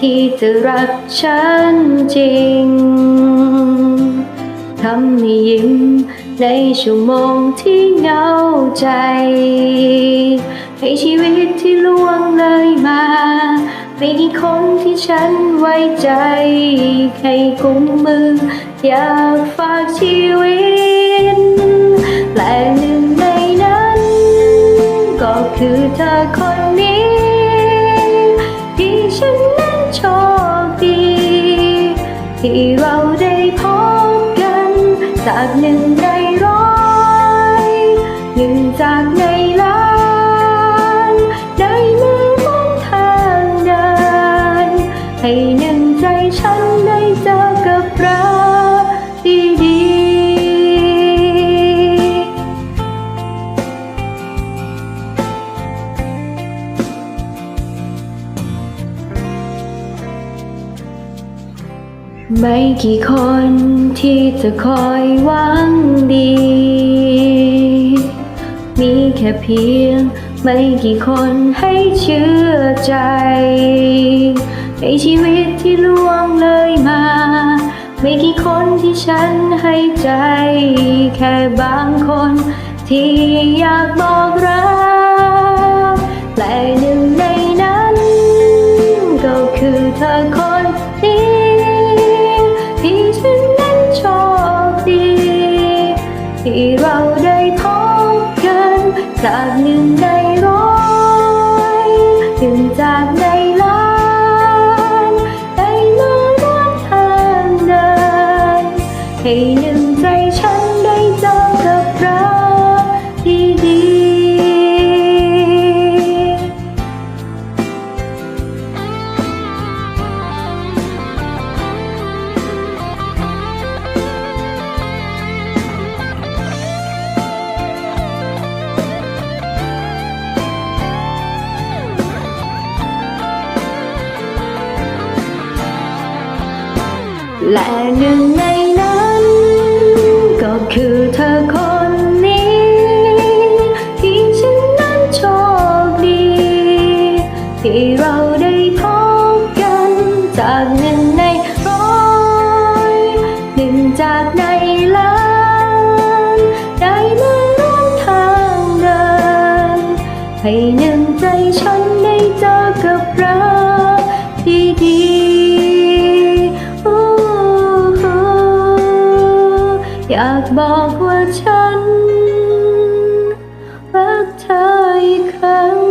ที่จะรักฉันจริง ทำให้ยิ้มในชั่วโมงที่เหงาใจ ให้ชีวิตที่ล่วงเลยมา ไม่กี่คนที่ฉันไว้ใจ ให้กุมมือ อยากฝากชีวิตและหนึ่งในนั้น ก็คือเธอคนนี้ เราได้พบกัน จากหนึ่งในร้อยหนึ่งจากในล้าน ไม่กี่คนที่จะคอยหวังดี มีแค่เพียง ไม่กี่คนให้เชื่อใจ ในชีวิตที่ล่วงเลยมา ไม่กี่คนที่ฉันให้ใจ แค่บางคนที่อยากบอกรัก จากหนึ่งในร้อยหนึ่ และหนึ่งในนั้น ก็คือเธอคนนี้ ที่ฉันนั้นโชคดี ที่เราได้พบกันจากหนึ่งในร้อยหนึ่งจากในล้านได้มาร่วมทางเดิน ให้หนึ่งใจฉันได้เจอกับเรัก อยากบอกว่าฉัน รักเธออีกครั้ง